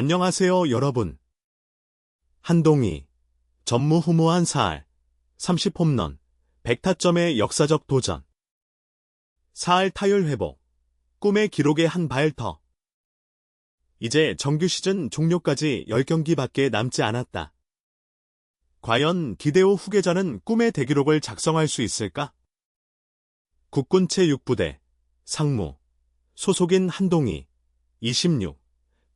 안녕하세요, 여러분. 한동희, 전무후무한 사할, 30홈런, 100타점의 역사적 도전. 사할 타율 회복, 꿈의 기록의 한발 더. 이제 정규 시즌 종료까지 10경기밖에 남지 않았다. 과연 기대호 후계자는 꿈의 대기록을 작성할 수 있을까? 국군 체6부대, 상무, 소속인 한동희, 26,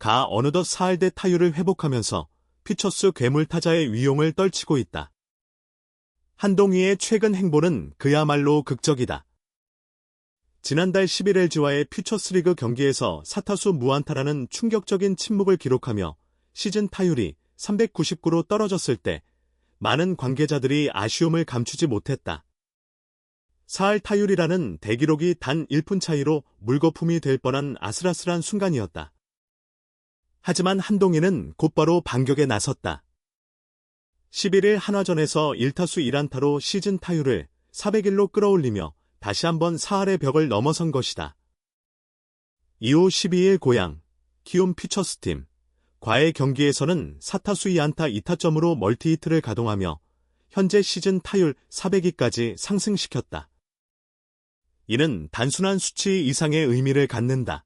가 어느덧 사할대 타율을 회복하면서 피처스 괴물 타자의 위용을 떨치고 있다. 한동희의 최근 행보는 그야말로 극적이다. 지난달 11LG와의 퓨처스리그 경기에서 사타수 무안타라는 충격적인 침묵을 기록하며 시즌 타율이 399로 떨어졌을 때 많은 관계자들이 아쉬움을 감추지 못했다. 사할 타율이라는 대기록이 단 1푼 차이로 물거품이 될 뻔한 아슬아슬한 순간이었다. 하지만 한동희는 곧바로 반격에 나섰다. 11일 한화전에서 1타수 1안타로 시즌 타율을 401로 끌어올리며 다시 한번 사할의 벽을 넘어선 것이다. 이후 12일 고양, 키움 피처스팀, 과의 경기에서는 4타수 2안타 2타점으로 멀티히트를 가동하며 현재 시즌 타율 400위까지 상승시켰다. 이는 단순한 수치 이상의 의미를 갖는다.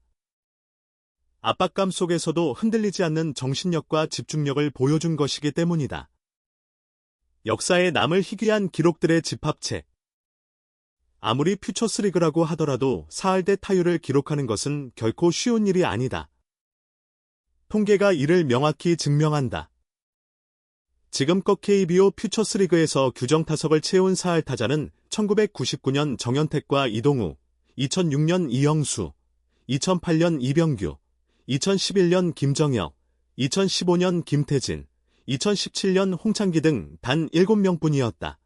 압박감 속에서도 흔들리지 않는 정신력과 집중력을 보여준 것이기 때문이다. 역사에 남을 희귀한 기록들의 집합체. 아무리 퓨처스리그라고 하더라도 사할대 타율을 기록하는 것은 결코 쉬운 일이 아니다. 통계가 이를 명확히 증명한다. 지금껏 KBO 퓨처스리그에서 규정 타석을 채운 사할 타자는 1999년 정현택과 이동우, 2006년 이영수, 2008년 이병규, 2011년 김정혁, 2015년 김태진, 2017년 홍창기 등 단 7명뿐이었다.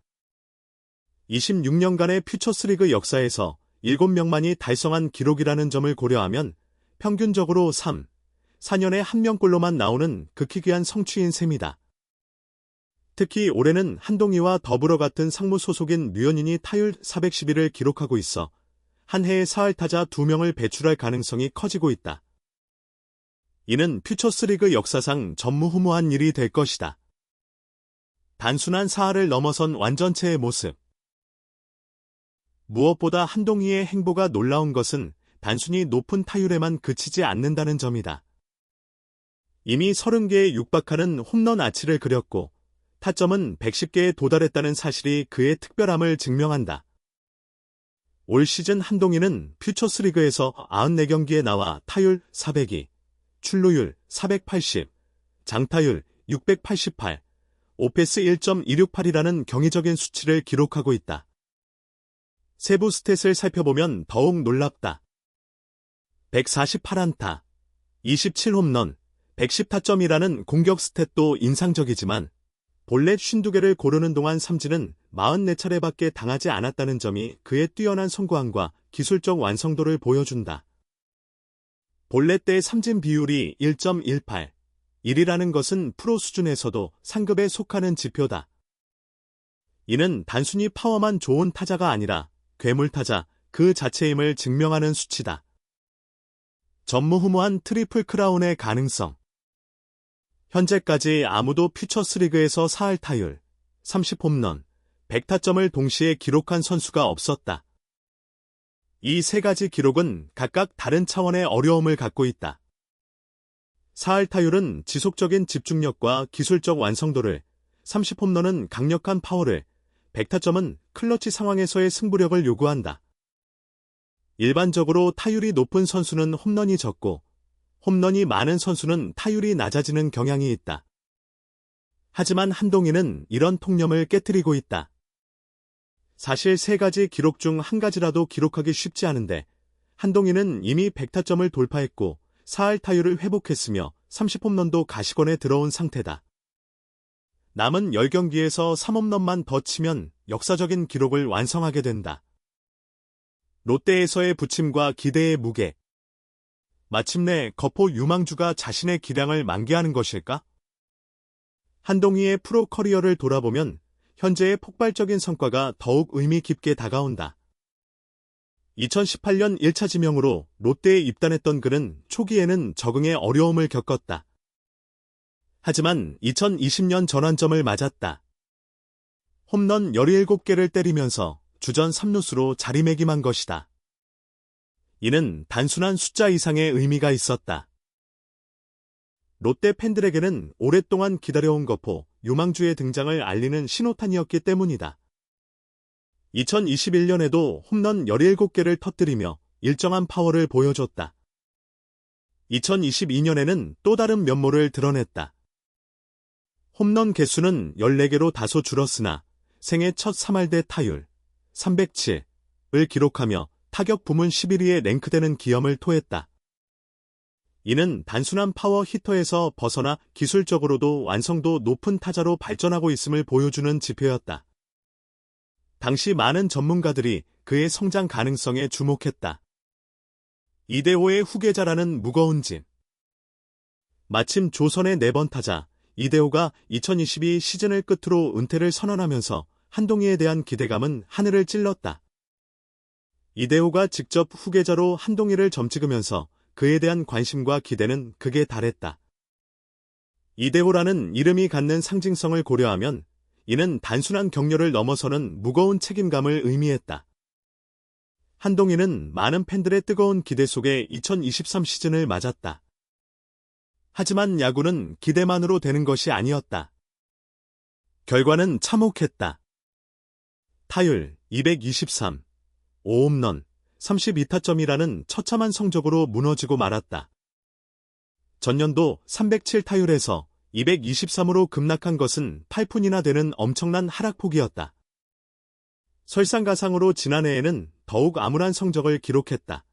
26년간의 퓨처스리그 역사에서 7명만이 달성한 기록이라는 점을 고려하면 평균적으로 3, 4년에 1명꼴로만 나오는 극희귀한 성취인 셈이다. 특히 올해는 한동희와 더불어 같은 상무 소속인 류현인이 타율 411을 기록하고 있어 한 해에 사할 타자 2명을 배출할 가능성이 커지고 있다. 이는 퓨처스리그 역사상 전무후무한 일이 될 것이다. 단순한 사활을 넘어선 완전체의 모습. 무엇보다 한동희의 행보가 놀라운 것은 단순히 높은 타율에만 그치지 않는다는 점이다. 이미 30개에 육박하는 홈런 아치를 그렸고 타점은 110개에 도달했다는 사실이 그의 특별함을 증명한다. 올 시즌 한동희는 퓨처스리그에서 94경기에 나와 타율 402, 출루율 480, 장타율 688, 오페스 1.268이라는 경이적인 수치를 기록하고 있다. 세부 스탯을 살펴보면 더욱 놀랍다. 148안타, 27홈런, 110타점이라는 공격 스탯도 인상적이지만 본래 52개를 고르는 동안 삼진은 44차례밖에 당하지 않았다는 점이 그의 뛰어난 성구함과 기술적 완성도를 보여준다. 본래 때의 삼진 비율이 1.18, 1이라는 것은 프로 수준에서도 상급에 속하는 지표다. 이는 단순히 파워만 좋은 타자가 아니라 괴물 타자 그 자체임을 증명하는 수치다. 전무후무한 트리플 크라운의 가능성. 현재까지 아무도 퓨처스리그에서 사할 타율, 30홈런, 100타점을 동시에 기록한 선수가 없었다. 이 세 가지 기록은 각각 다른 차원의 어려움을 갖고 있다. 사할 타율은 지속적인 집중력과 기술적 완성도를, 30홈런은 강력한 파워를, 100타점은 클러치 상황에서의 승부력을 요구한다. 일반적으로 타율이 높은 선수는 홈런이 적고, 홈런이 많은 선수는 타율이 낮아지는 경향이 있다. 하지만 한동희는 이런 통념을 깨뜨리고 있다. 사실 세 가지 기록 중 한 가지라도 기록하기 쉽지 않은데 한동희는 이미 100타점을 돌파했고 4할 타율을 회복했으며 30홈런도 가시권에 들어온 상태다. 남은 10경기에서 3홈런만 더 치면 역사적인 기록을 완성하게 된다. 롯데에서의 부침과 기대의 무게. 마침내 거포 유망주가 자신의 기량을 만개하는 것일까? 한동희의 프로 커리어를 돌아보면 현재의 폭발적인 성과가 더욱 의미 깊게 다가온다. 2018년 1차 지명으로 롯데에 입단했던 그는 초기에는 적응에 어려움을 겪었다. 하지만 2020년 전환점을 맞았다. 홈런 17개를 때리면서 주전 3루수로 자리매김한 것이다. 이는 단순한 숫자 이상의 의미가 있었다. 롯데 팬들에게는 오랫동안 기다려온 거포 유망주의 등장을 알리는 신호탄이었기 때문이다. 2021년에도 홈런 17개를 터뜨리며 일정한 파워를 보여줬다. 2022년에는 또 다른 면모를 드러냈다. 홈런 개수는 14개로 다소 줄었으나 생애 첫 3할대 타율 307을 기록하며 타격 부문 11위에 랭크되는 기염을 토했다. 이는 단순한 파워 히터에서 벗어나 기술적으로도 완성도 높은 타자로 발전하고 있음을 보여주는 지표였다. 당시 많은 전문가들이 그의 성장 가능성에 주목했다. 이대호의 후계자라는 무거운 짐. 마침 조선의 네 번 타자 이대호가 2022 시즌을 끝으로 은퇴를 선언하면서 한동희에 대한 기대감은 하늘을 찔렀다. 이대호가 직접 후계자로 한동희를 점찍으면서 그에 대한 관심과 기대는 극에 달했다. 이대호라는 이름이 갖는 상징성을 고려하면 이는 단순한 격려를 넘어서는 무거운 책임감을 의미했다. 한동희는 많은 팬들의 뜨거운 기대 속에 2023 시즌을 맞았다. 하지만 야구는 기대만으로 되는 것이 아니었다. 결과는 참혹했다. 타율 223, 5홈런, 32타점이라는 처참한 성적으로 무너지고 말았다. 전년도 307타율에서 223으로 급락한 것은 8푼이나 되는 엄청난 하락폭이었다. 설상가상으로 지난해에는 더욱 암울한 성적을 기록했다.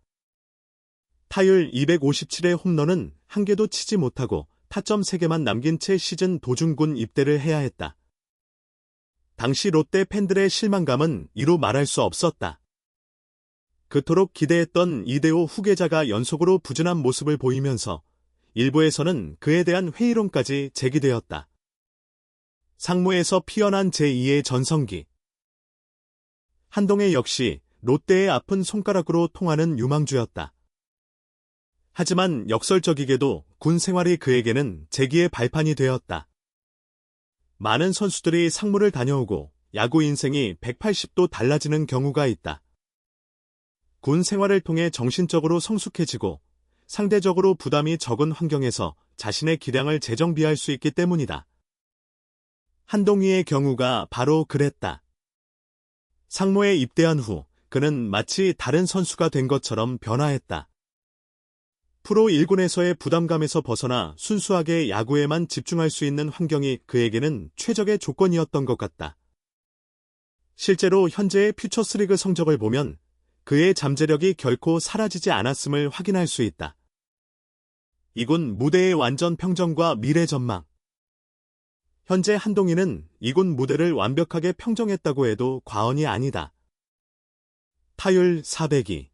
타율 257의 홈런은 한 개도 치지 못하고 타점 3개만 남긴 채 시즌 도중군 입대를 해야 했다. 당시 롯데 팬들의 실망감은 이루 말할 수 없었다. 그토록 기대했던 이대호 후계자가 연속으로 부진한 모습을 보이면서 일부에서는 그에 대한 회의론까지 제기되었다. 상무에서 피어난 제2의 전성기. 한동해 역시 롯데의 아픈 손가락으로 통하는 유망주였다. 하지만 역설적이게도 군 생활이 그에게는 재기의 발판이 되었다. 많은 선수들이 상무를 다녀오고 야구 인생이 180도 달라지는 경우가 있다. 군 생활을 통해 정신적으로 성숙해지고 상대적으로 부담이 적은 환경에서 자신의 기량을 재정비할 수 있기 때문이다. 한동희의 경우가 바로 그랬다. 상무에 입대한 후 그는 마치 다른 선수가 된 것처럼 변화했다. 프로 1군에서의 부담감에서 벗어나 순수하게 야구에만 집중할 수 있는 환경이 그에게는 최적의 조건이었던 것 같다. 실제로 현재의 퓨처스리그 성적을 보면 그의 잠재력이 결코 사라지지 않았음을 확인할 수 있다. 이군 무대의 완전 평정과 미래 전망. 현재 한동희는 이군 무대를 완벽하게 평정했다고 해도 과언이 아니다. 타율 402,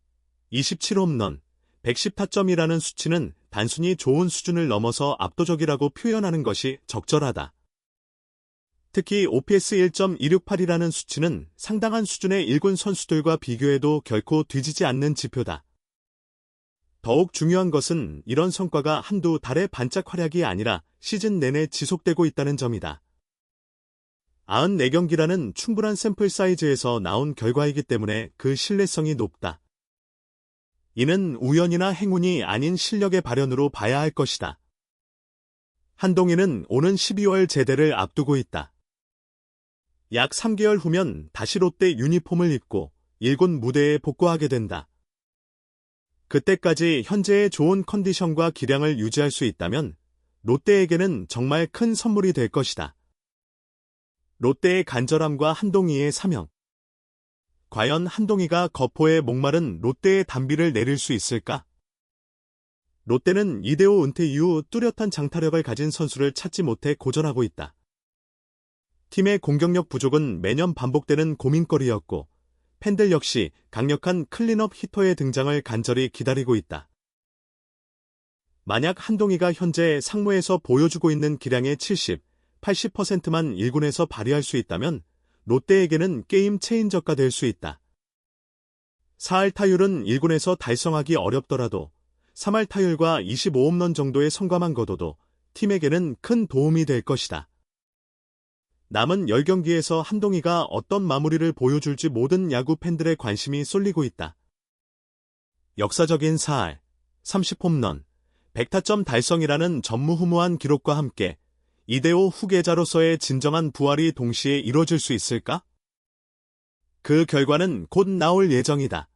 27홈런, 110타점이라는 수치는 단순히 좋은 수준을 넘어서 압도적이라고 표현하는 것이 적절하다. 특히 OPS 1.268이라는 수치는 상당한 수준의 일군 선수들과 비교해도 결코 뒤지지 않는 지표다. 더욱 중요한 것은 이런 성과가 한두 달의 반짝 활약이 아니라 시즌 내내 지속되고 있다는 점이다. 94경기라는 충분한 샘플 사이즈에서 나온 결과이기 때문에 그 신뢰성이 높다. 이는 우연이나 행운이 아닌 실력의 발현으로 봐야 할 것이다. 한동희는 오는 12월 제대를 앞두고 있다. 약 3개월 후면 다시 롯데 유니폼을 입고 일군 무대에 복구하게 된다. 그때까지 현재의 좋은 컨디션과 기량을 유지할 수 있다면 롯데에게는 정말 큰 선물이 될 것이다. 롯데의 간절함과 한동희의 사명. 과연 한동희가 거포에 목마른 롯데의 단비를 내릴 수 있을까? 롯데는 이대호 은퇴 이후 뚜렷한 장타력을 가진 선수를 찾지 못해 고전하고 있다. 팀의 공격력 부족은 매년 반복되는 고민거리였고 팬들 역시 강력한 클린업 히터의 등장을 간절히 기다리고 있다. 만약 한동희가 현재 상무에서 보여주고 있는 기량의 70, 80%만 1군에서 발휘할 수 있다면 롯데에게는 게임 체인저가 될 수 있다. 4할 타율은 1군에서 달성하기 어렵더라도 3할 타율과 25홈런 정도의 성과만 거둬도 팀에게는 큰 도움이 될 것이다. 남은 10경기에서 한동희가 어떤 마무리를 보여줄지 모든 야구 팬들의 관심이 쏠리고 있다. 역사적인 4할, 30홈런, 100타점 달성이라는 전무후무한 기록과 함께 이대호 후계자로서의 진정한 부활이 동시에 이뤄질 수 있을까? 그 결과는 곧 나올 예정이다.